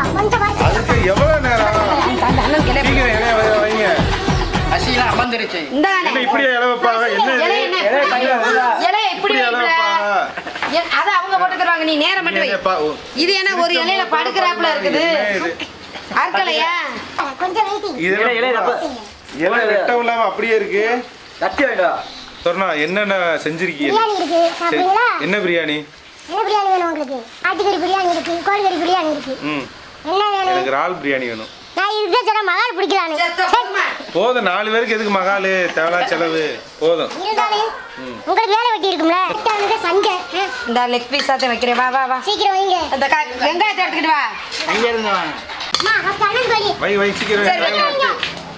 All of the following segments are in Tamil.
அதுக்கு எவ்வளவு நேரம்? அந்த அண்ணன் கிளம்பி சீக்கிரம் இலைய வைங்க. அசிலாம் அமர்ந்துருச்சு. என்ன இப்படியே இலை வைப்பாங்க? என்ன? இலை இப்படி இப்படி அத அவங்க போட்டுக்கிறாங்க நீ நேரம் மட்டும். இது என்ன ஒரு இலையில படுக்கிறாப்புல இருக்குது? அற்கலையா கொஞ்சம் இலை, வெட்டம் இல்லாம அப்படியே இருக்கு. வேண்டாம் சொன்னா என்னென்ன செஞ்சிருக்கீங்க? என்ன பிரியாணி? என்ன பிரியாணி வேணும் உங்களுக்கு? ஆட்டுக்கறி பிரியாணி இருக்கு கோழிக்கறி பிரியாணி இருக்கு. எனக்கு இறால் பிரியாணி வேணும். நான் இதுதான் சொன்ன மகால் பொறுமை. போதும் நாலு பேருக்கு எதுக்கு மகாலு? தேவலா செலவு. போதும். இருந்தாலும் உங்களுக்கு வேலை வெட்டி இருக்கும்ல? வந்து சண்டை. ஆ, இந்த லெக் பீஸ் சாத்த வைக்கிறேன். வா வா வா. சீக்கிரம் வைங்க. இந்த க- வெங்காயத்தை எடுத்துக்கிட்டு வா. அங்க இருந்து வாங்க. அம்மா ஃபர்ஸ்ட் அண்ணன் கோழி வை வை சீக்கிரம் சரி, வை, வை. வைங்க.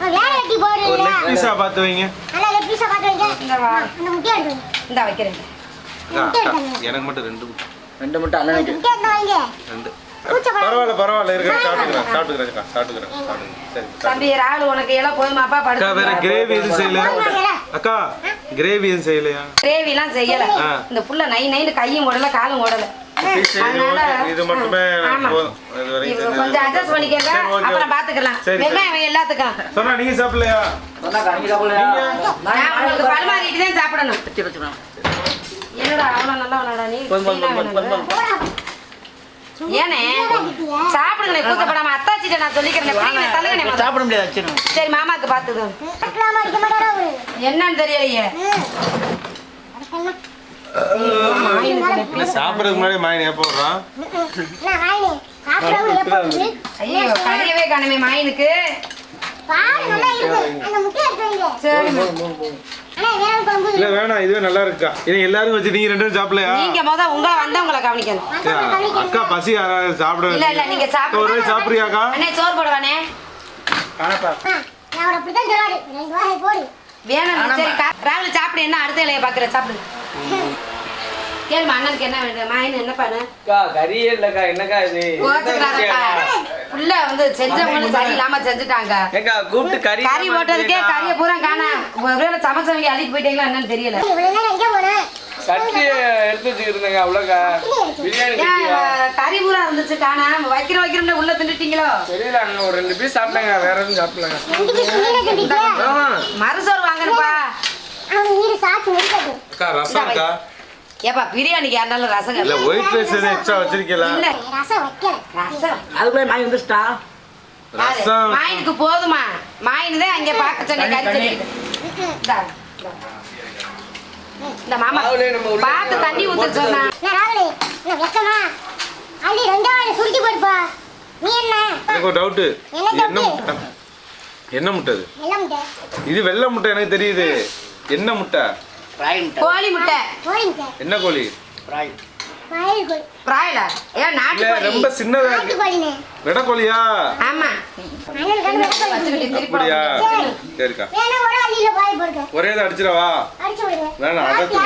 ஆ, வேலை வெட்டி ஒரு போடுறீங்களா லெக் பீஸா பார்த்து வைங்க. நல்லா லெக் பீஸா பார்த்து வைங்க. இந்த வா. அம்மா, அந்த முட்டையை எடுத்து வைங்க. இந்த வைக்கிறேன். அக்கா, அக்கா, எனக்கு மட்டும் ரெண்டு முட்டை. ரெண்டு மட்டும் அண்ணனுக்கு. முட்டை எடுத்து வைங்க. ரெண்டு. கூச்சப்படாத. பரவாயில்ல பரவாயில்ல இருக்க சாப்பிட்டுக்கிறேன் சாப்பிட்டுக்கிறேன் அக்கா, சாப்பிட்டுக்கிறேன் சாப்பிட்டுக்கிறேன். சரி சாப்பிட்டு. தம்பி ராகுல் உனக்கு எல்லாம் போதுமாப்பா அக்கா வேற கிரேவி எதுவும் செய்யல அக்கா கிரேவி எதுவும் செய்யலையா? செய்யல. இந்த புள்ள நை நைன்னு கையும் ஓடல காலும் ஓடல. இது மட்டுமே. கொஞ்சம் அட்ஜஸ்ட் பண்ணிக்கங்க. அப்புறம். பாத்துக்கலாம். வெங்காயம் எல்லாத்துக்கும் சொன்னா நீங்க சாப்பிடலையா? சொன்னா கணக்கு சாப்பிடலையா? நான் உங்களுக்கு பரிமாறிட்டு தான் சாப்பிடணும். என்னடா அவ்வளவு நல்லவனடா நீ போதும், போதும், சீனா போதும், போதும், வேணும்னு. போதும். ஏனே சாப்பிடுங்க கூச்சப்படாம அத்தாச்சிட்ட நான் சொல்லிக்கிறேன். சாப்பிட முடியாது சரி மாமாக்கு அவரு? என்னன்னு தெரியலையே சாப்பிடறதுக்கு முன்னாடி மாயன் எப்போ வர்றான்? ஐயோ கறியவே காணுமே மாயினுக்கு. அந்த வைங்க. சரி. இல்ல வேணாம் இதுவே நல்லா இருக்கா இது எல்லாரும் வச்சு நீங்க ரெண்டு பேரும் சாப்பிடலையா? நீங்க முத உங்களை வந்தவங்களை கவனிக்கணும். அக்கா பசி சாப்பிட இல்ல இல்ல நீங்க ஒரு வாய் சாப்பிடுறியாக்கா? அண்ணே சோறு போடுவானே. காணப்பா நான் அவரை அப்படித்தான் சொல்லுவாரு. ரெண்டு வாயை போடு. வேணும் சரி ராகுல் சாப்பிடு என்ன அடுத்த இலைய பாக்குற சாப்பிடு. கேளுமா அண்ணனுக்கு என்ன வேணும்? மாயின் என்ன பண்ணு அக்கா கறியே இல்லக்கா என்னக்கா இது? புள்ள வந்து செஞ்சவங்க சரியில்லாம செஞ்சுட்டாங்க. ஏக்கா கூப்பிட்டு கறி கறி போட்டதுக்கே கறியை பூரா காணா. ஒருவேளை சமைச்சவங்க அள்ளிட்டு போயிட்டீங்களா என்னன்னு தெரியல? சட்டியை எடுத்து வச்சுக்கிருந்தேங்க அவ்வளோக்கா. பிரியாணி கறி பூரா இருந்துச்சு காணா. வைக்கிற வைக்கிறோம்ல உள்ள தின்னுட்டீங்களோ? தெரியல ஒரு ரெண்டு பீஸ் சாப்பிட்டேங்க வேற எதுவும் சாப்பிடலங்க. மறுசோறு வாங்கணுப்பா ரசம் ஏப்பா பிரியாணிக்கு இருந்தாலும் ரசம் இல்ல ஒயிட் ரைஸ் எதுவும் எக்ஸ்ட்ரா வச்சிருக்கீங்களா? இல்ல ரசம் வைக்கல. ரசம். அதுக்குள்ளே மாறி வந்துச்சுட்டா யாரு? ரசம். மாயினுக்கு போதுமா? மாயின் தான் அங்க பார்க்க சொன்னேன் கறி இந்தா, மாமா பார்த்து தண்ணி ஊத்து சொன்னா. ராகுலு, என்ன வெக்கமா? அள்ளி ரெண்டாவது சுருட்டி போடுப்பா. நீ என்ன? எனக்கு ஒரு டவுட்டு என்ன? முட்டை? என்ன முட்டை இது வெள்ளை முட்டை. இது வெள்ளை முட்டை எனக்கு தெரியுது. என்ன முட்டை? முட்டை. கோழி முட்டை. என்ன கோழி? ஏன் நாட்டு ரொம்ப சின்னதா இருக்கு. நாட்டுக்கோழிண்ணே. வெடக்கோழியா ஆமா. அப்படியா. சரிக்கா. வேணா ஒரு இதை அடிச்சிடவா. வேணாம், பாக்கி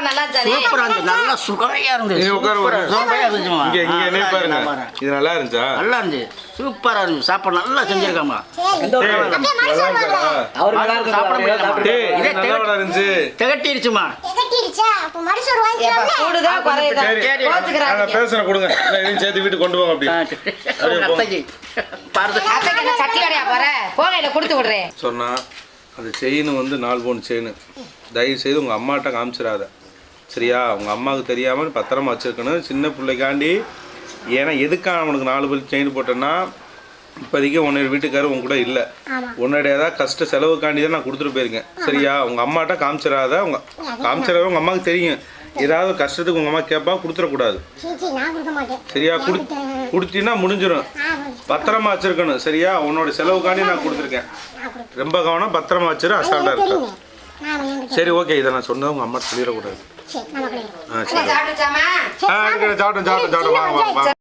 நல்லா சூப்பரா இருந்துச்சு. நல்லா சுவையா இருந்துச்சு. நீங்க உட்காரு. சூப்பரா இருந்துச்சுமா இங்க இங்க பாருங்க. இது நல்லா இருந்துச்சா? நல்லா இருந்துச்சு. சூப்பரா இருந்துச்சு. சாப்பாடு நல்லா செஞ்சிருக்காமா. சரி. டேய், நல்லா இருக்கா? நல்லா இருக்கு, சாப்பிட முடியாது. டேய், இது இதே நல்லா தேவை- இருந்துச்சு? திகட்டிருச்சுமா. திகட்டிருச்சா? அப்ப மறுசோறு ஏப்பா வாங்கிக்கலாம்ல? கூடுதா குறையுதா? சரி. சரி. நாங்க கோச்சுக்கிறாங்க பேசுறேன் கொடுங்க. இல்ல, இதையும் சேர்த்து வீட்டுக்கு கொண்டு போங்க அப்படி. அப்படியே போ. அத்தைக்கு பாரத அத்தைக்கு என்ன சட்டி கடையா போற? போகையில கொடுத்து விடுறேன். சொன்னா அந்த செயின் வந்து நாலு பவுன் செயின். தயவு செய்து உங்க அம்மாட்ட காமிச்சிடாத. சரியா? உங்க அம்மாவுக்கு தெரியாம பத்திரமா வச்சிருக்கணும். சின்ன பிள்ளைக்காண்டி. ஏன்னா எதுக்காக அவனுக்கு நாலு பல் செயின் போட்டேன்னா இப்போதைக்கு உன்னோட வீட்டுக்காரர் உன் கூட இல்லை. உன்னோட ஏதாவது கஷ்ட செலவுக்காண்டி தான் நான் கொடுத்துட்டு போயிருக்கேன். சரியா? உங்க அம்மாட்ட காமிச்சிடாத. உங்க காமிச்சிடாத உங்க அம்மாவுக்கு தெரியும். ஏதாவது கஷ்டத்துக்கு உங்க அம்மா கேட்பா கொடுத்துடக்கூடாது. சரியா? குடு கொடுத்தீங்கன்னா முடிஞ்சிடும் பத்திரமா வச்சிருக்கணும். சரியா? உன்னோட செலவுக்காண்டி நான் கொடுத்துருக்கேன். ரொம்ப கவனம் பத்திரமா வச்சிரு. அசால்ட்டா எனக்கு சரி ஓகே. இதை நான் சொன்னது உங்க அம்மா சொல்லிடக்கூடாது. ஆ சரி. ஆ சாப்பிட்டோம் சாப்பிட்டோம் சாப்பிட்டோம் வாங்க வாங்க வாங்க.